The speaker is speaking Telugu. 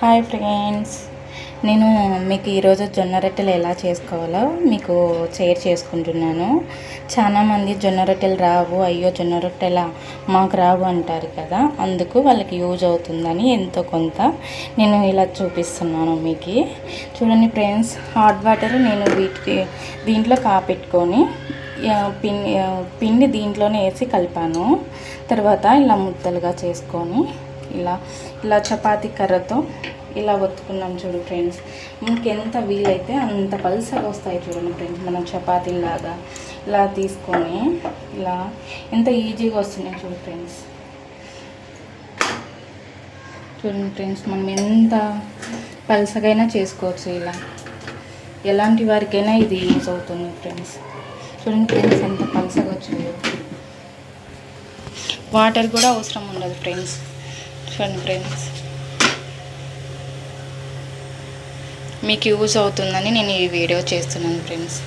Hi friends. నేను మీకు ఈరోజు జొన్న రొట్టెలు ఎలా చేసుకోవాలో మీకు షేర్ చేసుకుంటున్నాను. చాలామంది జొన్న రొట్టెలు రావు అయ్యో జొన్న రొట్టెల? మాకు రావు అంటారు కదా అందుకు వాళ్ళకి యూజ్ అవుతుందని ఎంతో కొంత నేను ఇలా చూపిస్తున్నాను మీకు. చూడండి ఫ్రెండ్స్ హాట్ వాటర్ నేను వీటి దీంట్లో కాపెట్టుకొని పిండి పిండి దీంట్లోనే వేసి కలిపాను. తర్వాత ఇలా ముద్దలుగా చేసుకొని ఇలా ఇలా చపాతీ కర్రతో ఇలా ఒత్తుకున్నాం చూడు ఫ్రెండ్స్ మనకి ఎంత వీలైతే అంత పల్సగా వస్తాయి చూడండి ఫ్రెండ్స్ మనం చపాతీలాగా ఇలా తీసుకొని ఇలా ఎంత ఈజీగా వస్తున్నాయి చూడు ఫ్రెండ్స్ చూడండి ఫ్రెండ్స్ మనం ఎంత పల్సగైనా చేసుకోవచ్చు ఇలా. ఎలాంటి వారికైనా ఇది యూజ్ అవుతుంది ఫ్రెండ్స్ చూడండి ఫ్రెండ్స్ ఎంత పల్సగా వచ్చిందో. వాటర్ కూడా అవసరం ఉండదు ఫ్రెండ్స్ చూడండి ఫ్రెండ్స్ మీకు యూజ్ అవుతుందని నేను ఈ వీడియో చేస్తున్నాను ఫ్రెండ్స్